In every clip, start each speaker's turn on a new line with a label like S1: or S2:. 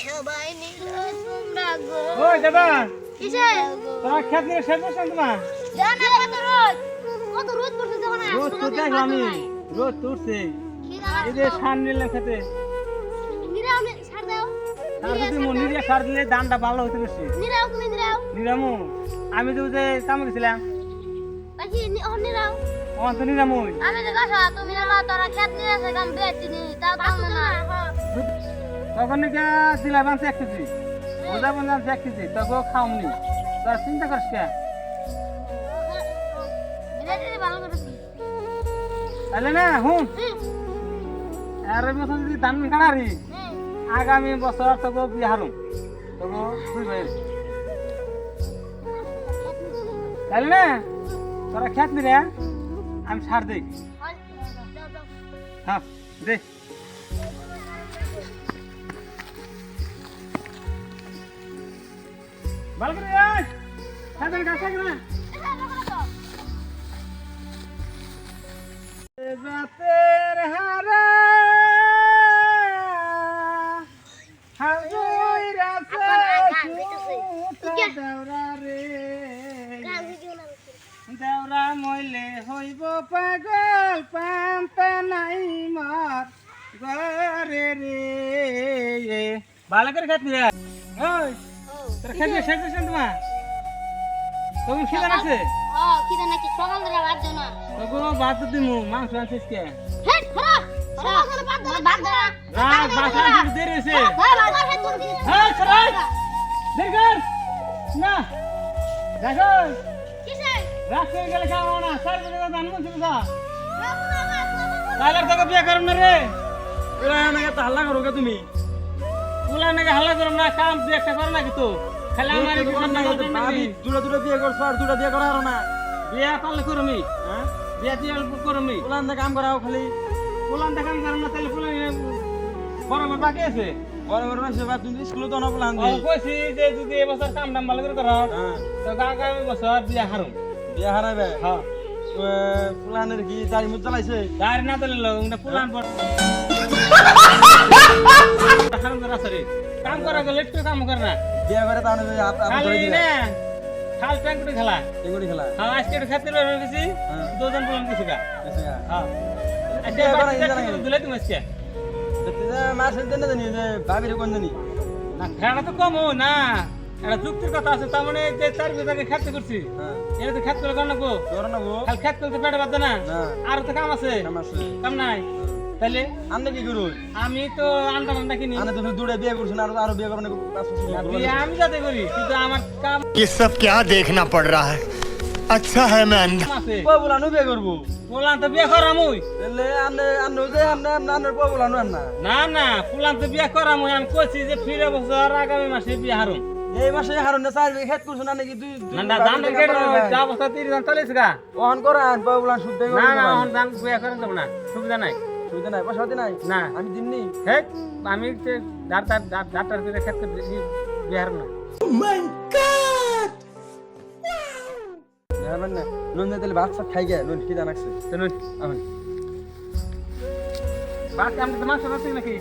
S1: সবাই মিলে তোমরা গো।
S2: ওই দাদা
S1: কিসে?
S2: তোমার খেত নিয়ে শেষ করছেন তোমার
S1: জানা কত রোদ। কত রোদ পড়ছে যখন
S2: রোদ তো দেখো আমি। রোদ তো উঠছে। এই যে সার নিলাম খেতে।
S1: নিরাও ছাড় দাও।
S2: তার যদি মনিরে সার দিলে দানটা ভালো হতে বেশি।
S1: নিরাও তুমি নিরাও
S2: নিরামু আমি তো যে কামে গেছিলাম
S1: বাকি ও নিরাও
S2: আমার তো নিরামু
S1: আমি তো গাছা তুমি না তোরা খেত নিয়ে আসে গাম বেচি নি তাও না।
S2: তখন নাকি দিলাম আনছে এক কেজি ওজা আনছে এক কেজি তখন খাওনি তোর চিন্তা করিস কে? তাহলে না হুম আর বছর যদি ধান
S1: হুম
S2: আগামী বছর তোকে বিয়ে হারুম। তোকে দুই ভাই তাহলে না, তোরা খেত নিরে আমি সার দিই। হ্যাঁ দে। ভালো করে আয়। খেতের গাছ না। রাতের হারা। হাজুই দেওরা রে। দেওরা মইলে হইব পাগল পান্তা নাই মার গরে রে। ভালো করে খাত নিয়ে ওই। তোর খেতে শেষ করছেন তোমার তুমি খিদা লাগছে?
S1: কিটা নাকি? সকাল ধরে বাদ দাও না।
S2: তোকে ভাত দিমু মাংস আনছিস কে?
S1: হেট খরা! সকাল ধরে দাও বাদ দাও
S2: রাত বাসা আনছিস দেরি হয়েছে।
S1: বাদ দাও
S2: সরাই দেরি কর। না। দেখো
S1: কিসে?
S2: রাস্তা গেলে খাওয়া না। সার বেজে দান মন ছিল তাহলে তোকে বিয়ে করুন না রে। ওরা নাকি হাল্লা করো তুমি? ওলা নাকি হাল্লা করো না কাম তুই একটা করো নাকি তো? খালি আমার
S3: দুটো দুটো বিয়ে করছ আর দুটো বিয়ে করা হারো না।
S2: বিয়ে পারলে করমি।
S3: হ্যাঁ?
S2: বিয়ে দিয়ে অল্প করমি।
S3: ওলান কাম করাও খালি।
S2: পোলান দেখান করো না তাহলে পোলান বরাবর বাকি আছে?
S3: বড় বড় রয়েছে বা তুমি স্কুলে তো না বলান
S2: ও কইছি যে যদি এবছর কাম দাম ভালো করে করো
S3: হ্যাঁ।
S2: তো আগামী বছর বিয়ে হারুম।
S3: বিয়ে হারাবে
S2: হ্যাঁ।
S3: ফুলানের কি দাড়ি মুখ জ্বালাইছে?
S2: গাড়ি না দিলে লোক না পুলান পর কাম করা গেলে একটু কাম করে না।
S3: বিয়ে করে হাত ধরে
S2: খালি না। খাল ট্যাঙ্কুটি খেলা।
S3: এগুলি খেলা।
S2: হ্যাঁ আজকে একটু খেতে বের হয়ে গেছি।
S3: হ্যাঁ।
S2: দুজন পুলান কিছু গা। হ্যাঁ। আজকে বাড়িতে
S3: ইচ্ছা নাই।
S2: দিলে তুমি আজকে।
S3: দেখতে যে না জানি যে ভাবির কোন জানি।
S2: না খেলাটা তো কম না। এটা যুক্তির কথা আছে তার মানে যে চার বিঘাকে খেতে করছি
S3: হ্যাঁ
S2: এটা তো খেত করে না গো
S3: তোর না গো
S2: খালি খেত করতে পেটে বাদ না
S3: না
S2: আর তো কাম আছে
S3: কাম আছে
S2: কাম নাই তাহলে
S3: আনলে কি করু
S2: আমি তো আন্ডা মান্ডা কিনি
S3: আনে তুমি দুটো বিয়ে করছেন আর আরো বিয়ে করবেন
S2: বিয়ে আমি যাতে করি কিন্তু আমার কাম
S4: ये सब क्या देखना पड़ रहा है अच्छा है मैं अंधा
S2: আছে
S3: ববুলানো বিয়ে করবো
S2: পুলান তো বিয়ে করামুই
S3: তাহলে আনে আনে যে আনে আনে ববুলানো আন না
S2: না না পুলান তো বিয়ে করামুই আমি কইছি যে ফিরে বছর আগামী মাসে বিয়ে হারুম
S3: এই মাসে হারুন না চার বিয়ে খেত করছেন নাকি তুই
S2: না না দাম কেটে যা অবস্থা তিরিশ ধান চলেছে গা।
S3: অন করান ববুলান শুদ্ধ
S2: না না এখন ধান বিয়ে করেন যাব না সুবিধা নাই।
S3: সুবিধা নাই পয়সা পাতি নাই?
S2: না।
S3: আমি দিননি।
S2: হে আমি ডাক্তার ডাক্তার করে খেত করে বিয়ে হারুম না।
S3: যাবেন না। নুন দিয়ে ভাত সাত খাই গে নুন কি জানাকছে এখন
S2: বাদ আমি তো মাংস রাখছি নাকি?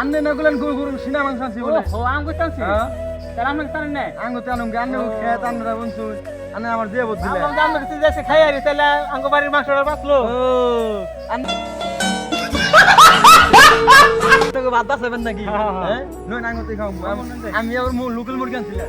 S3: আন্নে না গুলেন গুরু গুরু সিনা মাংস আনছি বলে।
S2: ও আম করতেছি
S3: হ্যাঁ।
S2: তাহলে আপনাকে তার নেই।
S3: আঙ্গুতে আনুম গে আন্নে খেত আন্নে বন্ধু। আন্নে আমার দিয়ে বদলে
S2: আমার দাম কিছু যাচ্ছে খাই আরি তাহলে আঙ্গ বাড়ির মাংসটা বাঁচলো।
S3: তোকে ভাত হবেন নাকি?
S2: হ্যাঁ, হ্যাঁ।
S3: হ্যাঁ? নুন আঙ্গুতে খাও আমি আবার লোকাল মুরগি আনছিলাম